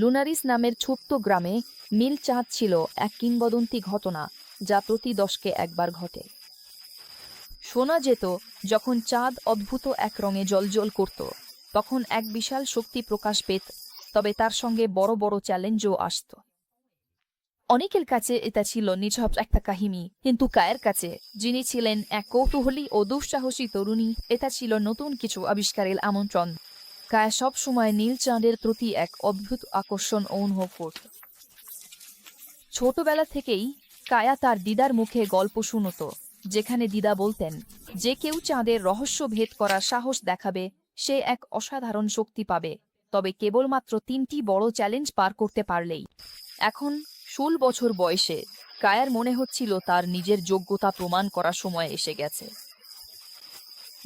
লুনারিস নামের ছোট্ট গ্রামে নীল চাঁদ ছিল এক কিংবদন্তি ঘটনা যা প্রতি দশকে একবার ঘটে। শোনা যেত যখন চাঁদ অদ্ভুত এক রঙে জলজল করত, তখন এক বিশাল শক্তি প্রকাশ পেত, তবে তার সঙ্গে বড় বড় চ্যালেঞ্জও আসত। অনেকের কাছে এটা ছিল নিছক একটা কাহিনী, কিন্তু কায়ের কাছে, যিনি ছিলেন এক কৌতূহলী ও দুঃসাহসী তরুণী, এটা ছিল নতুন কিছু আবিষ্কারের আমন্ত্রণ। কায়া সব সময় নীল চাঁদের প্রতি এক অদ্ভুত আকর্ষণ অনুভব করত। ছোটবেলা থেকেই কায়া তার দিদার মুখে গল্প শুনত, যেখানে দিদা বলতেন, যে কেউ চাঁদের রহস্য ভেদ করার সাহস দেখাবে, সে এক অসাধারণ শক্তি পাবে, তবে কেবলমাত্র তিনটি বড় চ্যালেঞ্জ পার করতে পারলেই। এখন ষোল বছর বয়সে কায়ার মনে হচ্ছিল তার নিজের যোগ্যতা প্রমাণ করার সময় এসে গেছে।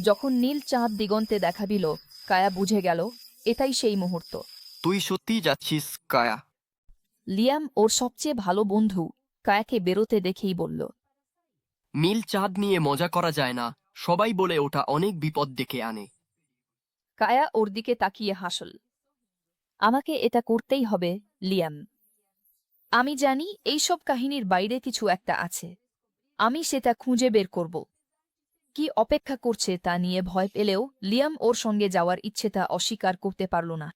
যখন নীল চাঁদ দিগন্তে দেখা দিল কায়া বুঝে গেল এটাই সেই মুহূর্ত। তুই সত্যিই যাচ্ছিস কায়া? লিয়াম ওর সবচেয়ে ভালো বন্ধু কায়াকে বেরোতে দেখেই বলল নীল চাঁদ নিয়ে মজা করা যায় না সবাই বলে ওটা অনেক বিপদ ডেকে আনে। কায়া ওর দিকে তাকিয়ে হাসল আমাকে এটা করতেই হবে লিয়াম। আমি জানি এইসব কাহিনীর বাইরে কিছু একটা আছে আমি সেটা খুঁজে বের করব। কি অপেক্ষা করছে তা নিয়ে ভয় পেলেও লিয়াম ওর সঙ্গে যাওয়ার ইচ্ছেটা অস্বীকার করতে পারল না।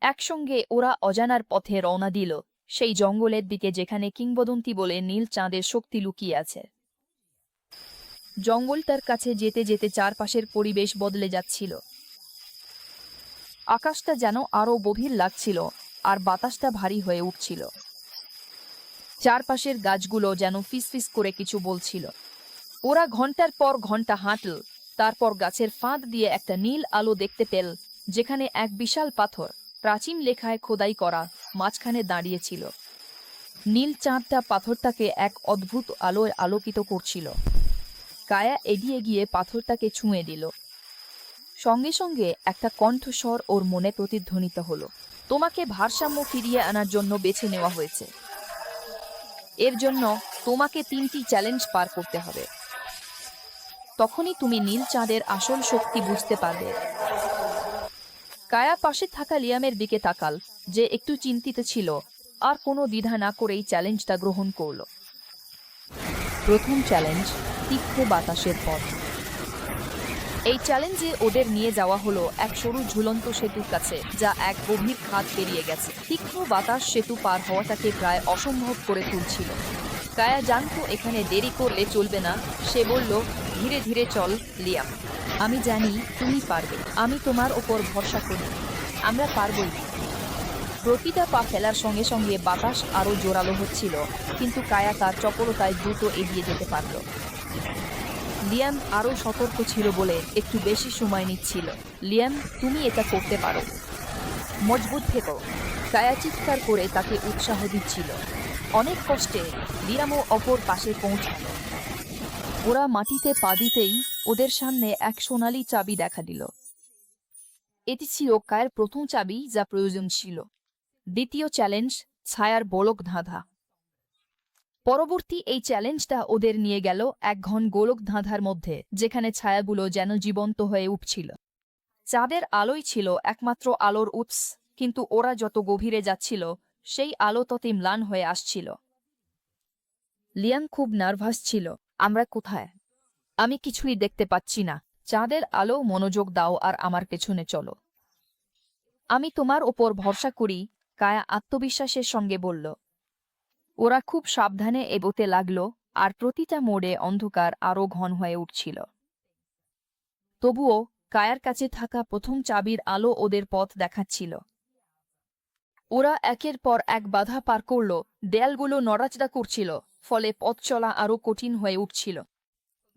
একসঙ্গে ওরা অজানার পথে রওনা দিল, সেই জঙ্গলের দিকে যেখানে কিংবদন্তি বলে নীল চাঁদের শক্তি লুকিয়ে আছে। জঙ্গলটার কাছে যেতে যেতে চারপাশের পরিবেশ বদলে যাচ্ছিল। আকাশটা যেন আরও গভীর লাগছিল আর বাতাসটা ভারী হয়ে উঠছিল। চারপাশের গাছগুলো যেন ফিসফিস করে কিছু বলছিল। ওরা ঘণ্টার পর ঘণ্টা হাঁটল, তারপর গাছের ফাঁদ দিয়ে একটা নীল আলো দেখতে পেল, যেখানে এক বিশাল পাথর, প্রাচীন লেখায় খোদাই করা, মাঝখানে দাঁড়িয়েছিল নীল চাঁদটা পাথরটাকে এক অদ্ভুত আলোয় আলোকিত করছিল। কায়া এগিয়ে গিয়ে পাথরটাকে ছুঁয়ে দিল। সঙ্গে সঙ্গে একটা কণ্ঠস্বর ওর মনে প্রতিধ্বনিত হলো। তোমাকে ভারসাম্য ফিরিয়ে আনার জন্য বেছে নেওয়া হয়েছে। এর জন্য তোমাকে তিনটি চ্যালেঞ্জ পার করতে হবে। তখনই তুমি নীল চাঁদের আসল শক্তি বুঝতে পারবে। কায়া পাশে থাকা লিয়ামের দিকে তাকাল, যে একটু চিন্তিত ছিল, আর কোনো দ্বিধা না করেই চ্যালেঞ্জটা গ্রহণ করল। প্রথম চ্যালেঞ্জ, তীক্ষ্ণ বাতাসের পথ। এই চ্যালেঞ্জে ওদের নিয়ে যাওয়া হলো এক সরু ঝুলন্ত সেতুর কাছে, যা এক গভীর খাত পেরিয়ে গেছে। তীক্ষ্ণ বাতাস সেতু পার হওয়াটাকে প্রায় অসম্ভব করে তুলছিল। কায়া জানতো এখানে দেরি করলে চলবে না, সে বলল, ধীরে ধীরে চল, লিয়াম। আমি জানি তুমি পারবে। আমি তোমার ওপর ভরসা করি। আমরা পারবই। প্রতিটা পা ফেলার সঙ্গে সঙ্গে বাতাস আরও জোরালো হচ্ছিল, কিন্তু কায়া তার চপলতায় দ্রুত এগিয়ে যেতে পারল। লিয়াম আরও সতর্ক ছিল বলে একটু বেশি সময় নিচ্ছিল। লিয়াম, তুমি এটা করতে পারো। মজবুত থেকো। কায়া চিৎকার করে তাকে উৎসাহ দিচ্ছিল। অনেক কষ্টে লিয়ামও অপর পাশে পৌঁছালো। ওরা মাটিতে পা দিতেই ওদের সামনে এক সোনালি চাবি দেখা দিল। এটি ছিল কায়ের প্রথম চাবি যা প্রয়োজন ছিল। দ্বিতীয় চ্যালেঞ্জ, ছায়ার বলক ধাঁধা। পরবর্তী এই চ্যালেঞ্জটা ওদের নিয়ে গেল এক ঘন গোলক ধাঁধার মধ্যে, যেখানে ছায়াগুলো যেন জীবন্ত হয়ে উঠছিল চাঁদের আলোই ছিল একমাত্র আলোর উৎস, কিন্তু ওরা যত গভীরে যাচ্ছিল সেই আলো তত ম্লান হয়ে আসছিল। লিয়াং খুব নার্ভাস ছিল, আমরা কোথায়? আমি কিছুই দেখতে পাচ্ছি না। চাঁদের আলো মনোযোগ দাও আর আমার পেছনে চলো। আমি তোমার ওপর ভরসা করি, কায়া আত্মবিশ্বাসের সঙ্গে বলল। ওরা খুব সাবধানে এগোতে লাগল আর প্রতিটা মোড়ে অন্ধকার আরও ঘন হয়ে উঠছিল। তবুও কায়ার কাছে থাকা প্রথম চাবির আলো ওদের পথ দেখাচ্ছিল। ওরা একের পর এক বাধা পার করল, দেয়ালগুলো নড়াচড়া করছিল, ফলে পথ চলা আরও কঠিন হয়ে উঠছিল।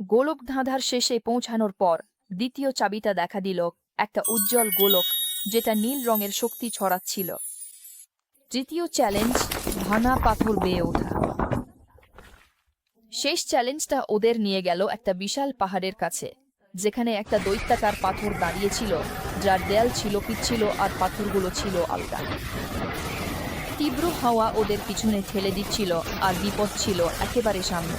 গোলক ধাঁধার শেষে পৌঁছানোর পর দ্বিতীয় চাবিটা দেখা দিল, একটা উজ্জ্বল গোলক, যেটা নীল রঙের শক্তি ছড়াচ্ছিল। তৃতীয় চ্যালেঞ্জ, ভাঙা পাথর বেয়ে ওঠা। শেষ চ্যালেঞ্জটা ওদের নিয়ে গেল একটা বিশাল পাহাড়ের কাছে। যেখানে একটা দৈত্যাকার পাথর দাঁড়িয়েছিল যার দেয়াল ছিল পিচ্ছিল আর পাথরগুলো ছিল আলগা। তীব্র হাওয়া ওদের পিছনে ঠেলে দিচ্ছিল আর বিপদ ছিল একেবারে সামনে।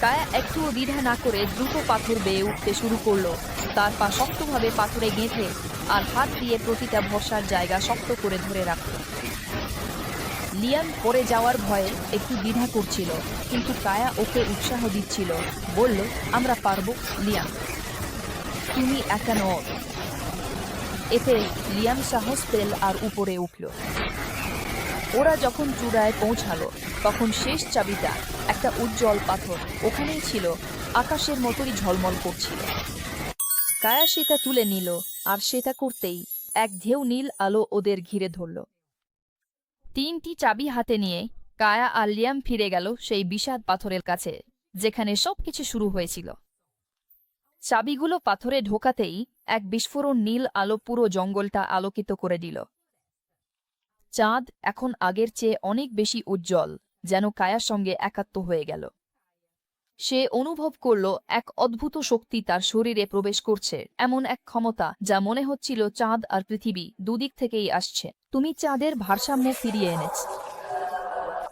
কায়া একটুও দ্বিধা না করে দ্রুত পাথর বেয়ে উঠতে শুরু করল। তার পা শক্তভাবে পাথরে গেঁথে আর হাত দিয়ে প্রতিটা ভরসার জায়গা শক্ত করে ধরে রাখল। লিয়াম পড়ে যাওয়ার ভয়ে একটু দ্বিধা করছিল, কিন্তু কায়া ওকে উৎসাহ দিচ্ছিল, বলল, আমরা পারব লিয়াম তুমি একা নও। এতে লিয়াম সাহস পেল আর উপরে উঠল। ওরা যখন চূড়ায় পৌঁছালো, তখন শেষ চাবিটা একটা উজ্জ্বল পাথর, ওখানেই ছিল, আকাশের মতোই ঝলমল করছিল। কায়া সেটা তুলে নিল, আর সেটা করতেই এক ঢেউ নীল আলো ওদের ঘিরে ধরল। তিনটি চাবি হাতে নিয়ে কায়া আর লিয়াম ফিরে গেল সেই বিষাদ পাথরের কাছে, যেখানে সবকিছু শুরু হয়েছিল। চাবিগুলো পাথরে ঢোকাতেই এক বিস্ফোরণ নীল আলো পুরো জঙ্গলটা আলোকিত করে দিল। চাঁদ এখন আগের চেয়ে অনেক বেশি উজ্জ্বল, যেন কায়ার সঙ্গে একাত্ম হয়ে গেল। সে অনুভব করল এক অদ্ভুত শক্তি তার শরীরে প্রবেশ করছে, এমন এক ক্ষমতা যা মনে হচ্ছিল চাঁদ আর পৃথিবী দুদিক থেকেই আসছে। তুমি চাঁদের ভারসাম্য ফিরিয়ে এনেছ।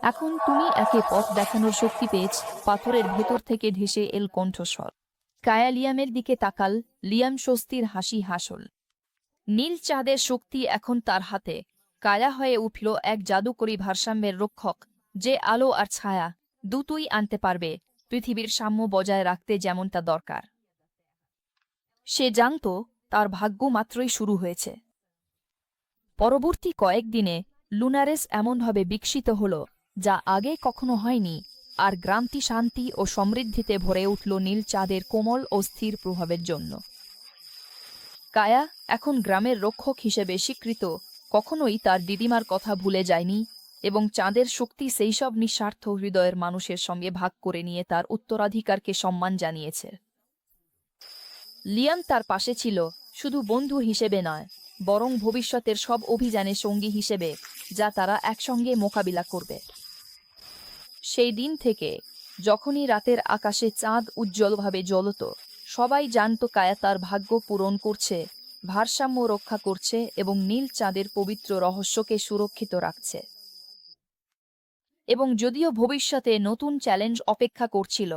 এখন তুমি একে পথ দেখানোর শক্তি পেয়েছ, পাথরের ভেতর থেকে ঢেসে এল কণ্ঠস্বর। কায়া লিয়ামের দিকে তাকাল, লিয়াম স্বস্তির হাসি হাসল। নীল চাঁদের শক্তি এখন তার হাতে। কায়া হয়ে উঠল এক জাদুকরী ভারসাম্যের রক্ষক, যে আলো আর ছায়া দুটোই আনতে পারবে। পৃথিবীর সাম্য বজায় রাখতে যেমনটা দরকার। সে জানত তার ভাগ্য মাত্রই শুরু হয়েছে। পরবর্তী কয়েকদিনে লুনারেস এমনভাবে বিকশিত হল, যা আগে কখনো হয়নি, আর গ্রামটি শান্তি ও সমৃদ্ধিতে ভরে উঠল নীল চাঁদের কোমল ও স্থির প্রভাবের জন্য। কায়া এখন গ্রামের রক্ষক হিসেবে স্বীকৃত, কখনোই তার দিদিমার কথা ভুলে যায়নি এবং চাঁদের শক্তি সেই সব নিঃস্বার্থ হৃদয়ের মানুষের সঙ্গে ভাগ করে নিয়ে তার উত্তরাধিকারকে সম্মান জানিয়েছে। লিয়াম তার পাশে ছিল, শুধু বন্ধু হিসেবে নয়, বরং ভবিষ্যতের সব অভিযানে সঙ্গী হিসেবে, যা তারা একসঙ্গে মোকাবিলা করবে। সেই দিন থেকে, যখনই রাতের আকাশে চাঁদ উজ্জ্বলভাবে জ্বলত, সবাই জানত কায়া তার ভাগ্য পূরণ করছে, ভারসাম্য রক্ষা করছে এবং নীল চাঁদের পবিত্র রহস্যকে সুরক্ষিত রাখছে। এবং যদিও ভবিষ্যতে নতুন চ্যালেঞ্জ অপেক্ষা করছিল,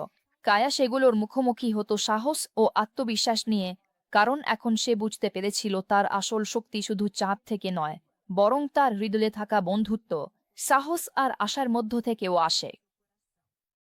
কায়া সেগুলোর মুখোমুখি হতো সাহস ও আত্মবিশ্বাস নিয়ে, কারণ এখন সে বুঝতে পেরেছিল তার আসল শক্তি শুধু চাঁদ থেকে নয়, বরং তার হৃদয়ে থাকা বন্ধুত্ব, সাহস আর আশার মধ্য থেকেও আসে।